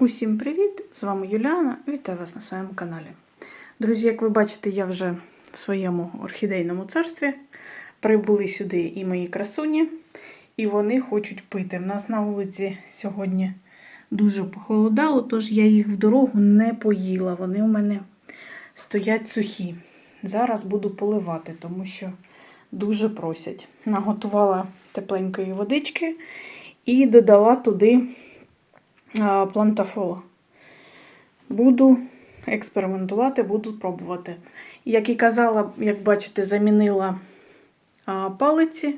Усім привіт! З вами Юліана. Вітаю вас на своєму каналі. Друзі, як ви бачите, я вже в своєму орхідейному царстві. Прибули сюди і мої красуні, і вони хочуть пити. У нас на вулиці сьогодні дуже похолодало, тож я їх в дорогу не поїла. Вони у мене стоять сухі. Зараз буду поливати, тому що дуже просять. Наготувала тепленької водички і додала туди плантафола. Буду експериментувати, буду пробувати. Як і казала, як бачите, замінила палиці,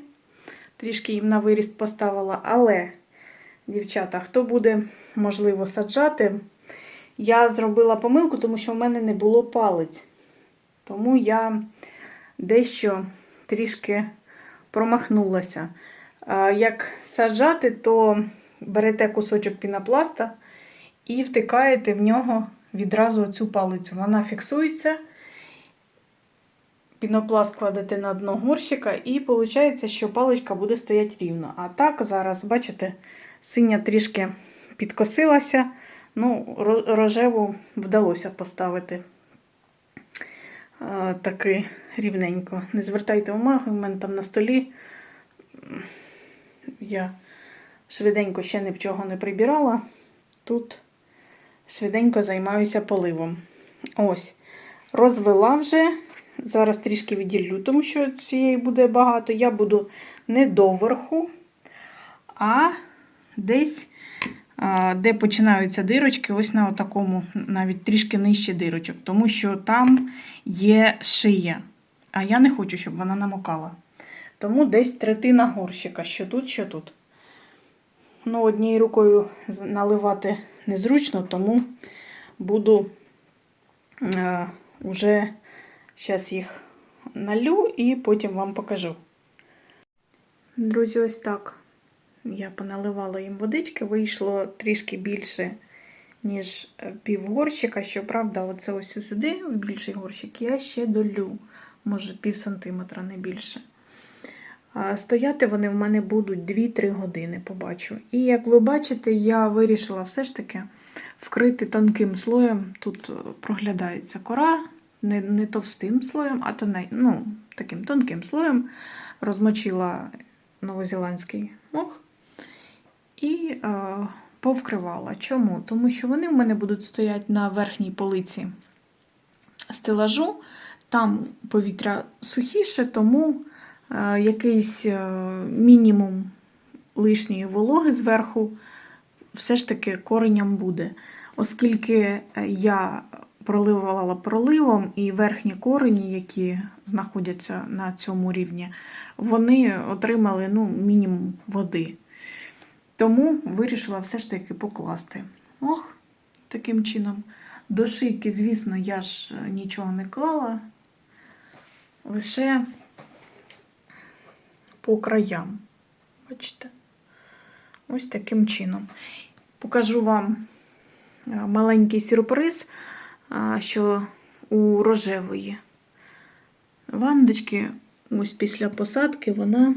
трішки їм на виріст поставила, але, дівчата, хто буде, можливо, саджати, я зробила помилку, тому що в мене не було палиць. Тому я дещо трішки промахнулася. Як саджати, то берете кусочок пінопласта і втикаєте в нього відразу цю палицю. Вона фіксується. Пінопласт кладете на дно горщика, і виходить, що паличка буде стояти рівно. А так, зараз, бачите, синя трішки підкосилася. Ну, рожеву вдалося поставити таки рівненько. Не звертайте уваги, у мене там на столі. Я швиденько ще нічого не прибирала. Тут швиденько займаюся поливом. Ось, розвела вже. Зараз трішки відділю, тому що цієї буде багато. Я буду не доверху, а десь, де починаються дирочки, ось на такому, навіть трішки нижче дирочок, тому що там є шия. А я не хочу, щоб вона намокала. Тому десь третина горщика, що тут, що тут. Ну, однією рукою наливати незручно, тому буду е, уже зараз їх налю і потім вам покажу. Друзі, ось так. Я поналивала їм водички, вийшло трішки більше, ніж е, півгорщика. Щоправда, оце ось сюди, в більший горщик, я ще долю, може пів сантиметра, не більше. Стояти вони в мене будуть 2-3 години, побачу. І як ви бачите, я вирішила все ж таки вкрити тонким слоєм. Тут е, проглядається кора, не, не товстим слоєм, а тоне, ну, таким тонким слоєм. Розмочила новозеландський мох і е, повкривала. Чому? Тому що вони в мене будуть стояти на верхній полиці стелажу. Там повітря сухіше, тому якийсь е, мінімум лишньої вологи зверху все ж таки кореням буде. Оскільки е, я проливала проливом і верхні корені, які знаходяться на цьому рівні, вони отримали ну, мінімум води. Тому вирішила все ж таки покласти. Ох, таким чином. До шийки, звісно, я ж е, нічого не клала, лише по краям. Бачите? Ось таким чином. Покажу вам е, маленький сюрприз, що у рожевої вандочки, ось після посадки, вона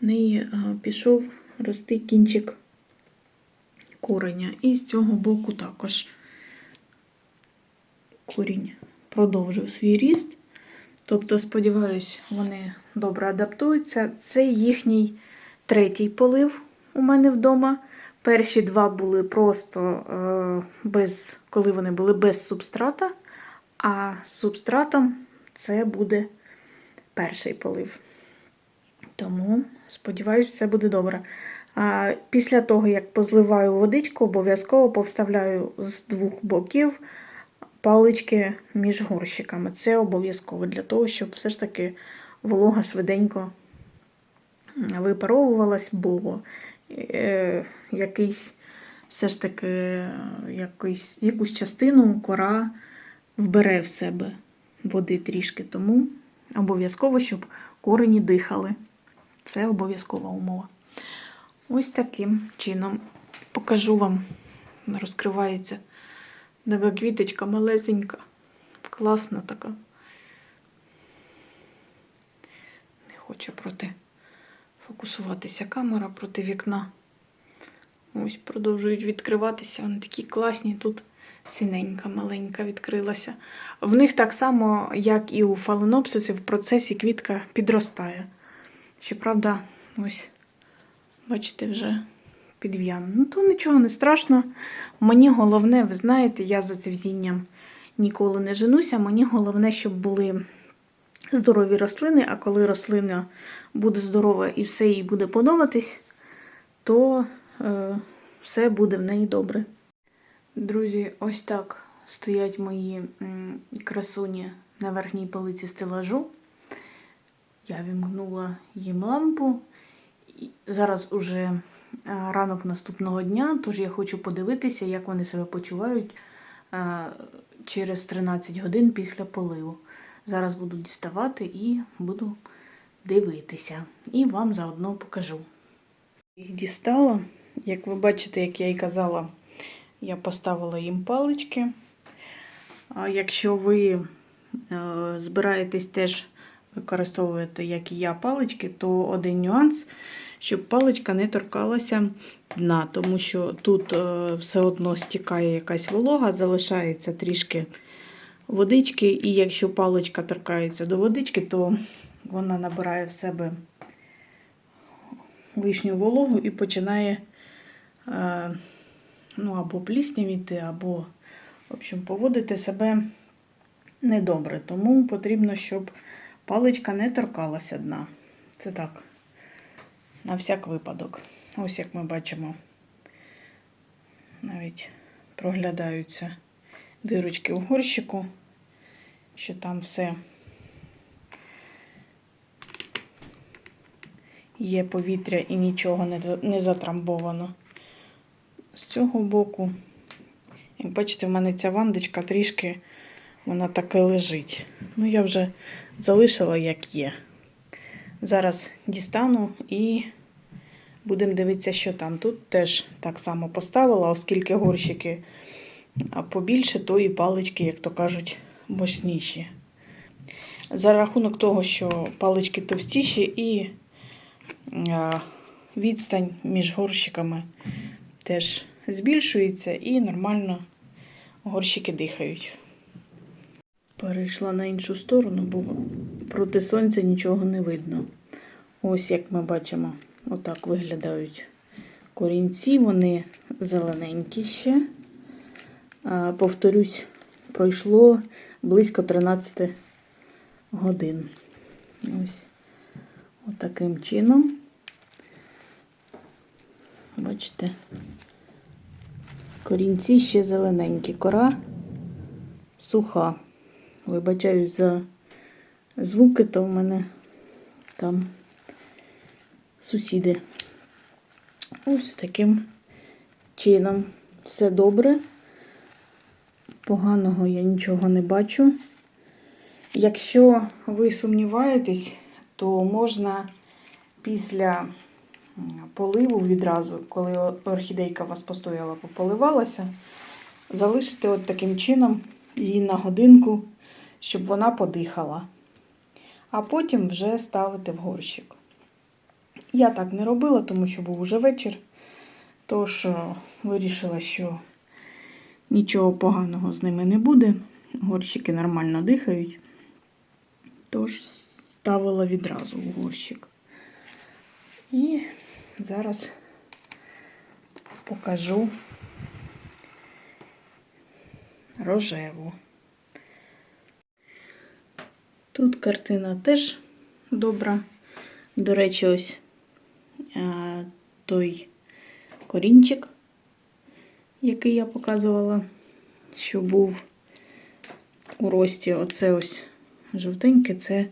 в неї пішов рости кінчик кореня. І з цього боку також корінь продовжив свій ріст. Тобто, сподіваюсь, вони добре адаптуються. Це їхній третій полив у мене вдома. Перші два були просто е, без, коли вони були без субстрата, а з субстратом це буде перший полив. Тому, сподіваюся, все буде добре. А після того, як позливаю водичку, обов'язково повставляю з двох боків палички між горщиками. Це обов'язково для того, щоб все ж таки волога швиденько випаровувалась, бо е, якийсь все ж таки якийсь, якусь частину кора вбере в себе води трішки. Тому обов'язково, щоб корені дихали. Це обов'язкова умова. Ось таким чином покажу вам, розкривається така квіточка малесенька, класна така. Не хоче проти фокусуватися камера проти вікна. ось продовжують відкриватися. Вони такі класні. Тут синенька, маленька відкрилася. В них так само, як і у фаленопсисів, в процесі квітка підростає. Щоправда, ось, бачите, вже підв'яне. Ну, то нічого не страшно. Мені головне, ви знаєте, я за цвітінням ніколи не женуся. Мені головне, щоб були здорові рослини, а коли рослина буде здорова і все їй буде подобатись, то е, все буде в неї добре. Друзі, ось так стоять мої красуні на верхній полиці стелажу. Я вімкнула їм лампу. Зараз уже ранок наступного дня, тож я хочу подивитися, як вони себе почувають е, через 13 годин після поливу. Зараз буду діставати і буду дивитися. І вам заодно покажу. Їх дістала. Як ви бачите, як я і казала, я поставила їм палички. Якщо ви е, збираєтесь теж використовувати, як і я, палички, то один нюанс, щоб паличка не торкалася дна, тому що тут е, все одно стікає якась волога, залишається трішки водички, і якщо паличка торкається до водички, то вона набирає в себе лишню вологу і починає е, ну, або пліснявіти, або, в общем, поводити себе недобре. Тому потрібно, щоб паличка не торкалася дна. Це так, на всяк випадок. Ось як ми бачимо, навіть проглядаються дирочки в горщику, що там все є повітря і нічого не, не затрамбовано. З цього боку, як бачите, в мене ця вандочка трішки вона таки лежить. Ну, я вже залишила, як є. Зараз дістану і будемо дивитися, що там. Тут теж так само поставила, оскільки горщики побільше, то і палички, як то кажуть, мощніші. За рахунок того, що палички товстіші і відстань між горщиками теж збільшується і нормально горщики дихають. Перейшла на іншу сторону, бо проти сонця нічого не видно. Ось як ми бачимо, отак виглядають корінці, вони зелененькі ще. Повторюсь, пройшло близько 13 годин. Ось отаким чином. Бачите, корінці ще зелененькі, кора суха. Вибачаюсь за звуки, то в мене там сусіди. Ось таким чином. Все добре. Поганого я нічого не бачу. Якщо ви сумніваєтесь, то можна після поливу відразу, коли орхідейка у вас постояла, пополивалася, залишити от таким чином її на годинку, щоб вона подихала. А потім вже ставити в горщик. Я так не робила, тому що був уже вечір. Тож е, вирішила, що нічого поганого з ними не буде. Горщики нормально дихають. Тож ставила відразу в горщик. І зараз покажу рожеву. Тут картина теж добра. До речі, ось той корінчик, який я показувала, що був у рості. Оце ось жовтеньке, це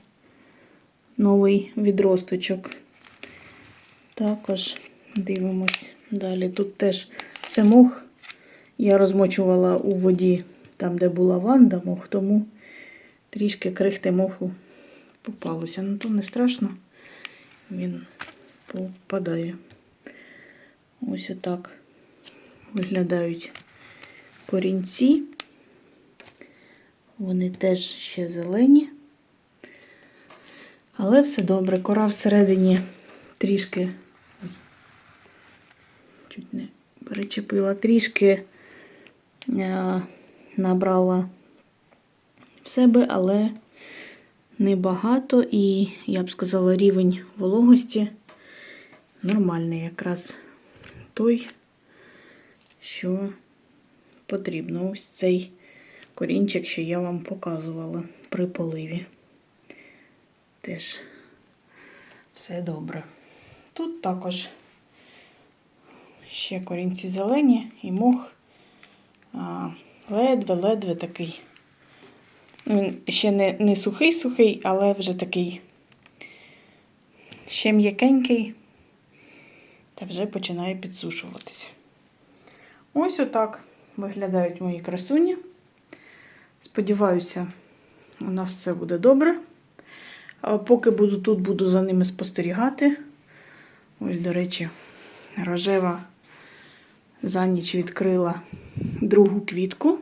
новий відросточок. Також дивимось далі. Тут теж це мох. Я розмочувала у воді там, де була ванда, мох, тому трішки крихти моху попалося. Ну то не страшно, він попадає. Ось отак виглядають корінці. Вони теж ще зелені. Але все добре. Кора всередині трішки ой, чуть не перечепила трішки е, набрала в себе, але небагато, і я б сказала, рівень вологості нормальний, якраз той, що потрібно. Ось цей корінчик, що я вам показувала при поливі. Теж все добре. Тут також ще корінці зелені і мох ледве-ледве такий. Він ще не, не сухий-сухий, але вже такий ще м'якенький та вже починає підсушуватись. Ось отак виглядають мої красуні. Сподіваюся, у нас все буде добре. Поки буду тут, буду за ними спостерігати. Ось, до речі, рожева за ніч відкрила другу квітку.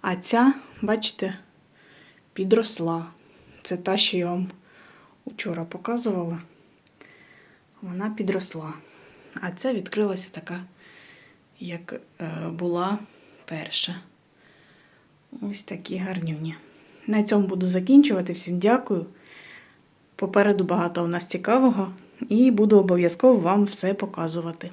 А ця, бачите, підросла. Це та, що я вам вчора показувала. Вона підросла. А ця відкрилася така, як е, була перша. Ось такі гарнюні. На цьому буду закінчувати. Всім дякую. Попереду багато у нас цікавого, і буду обов'язково вам все показувати.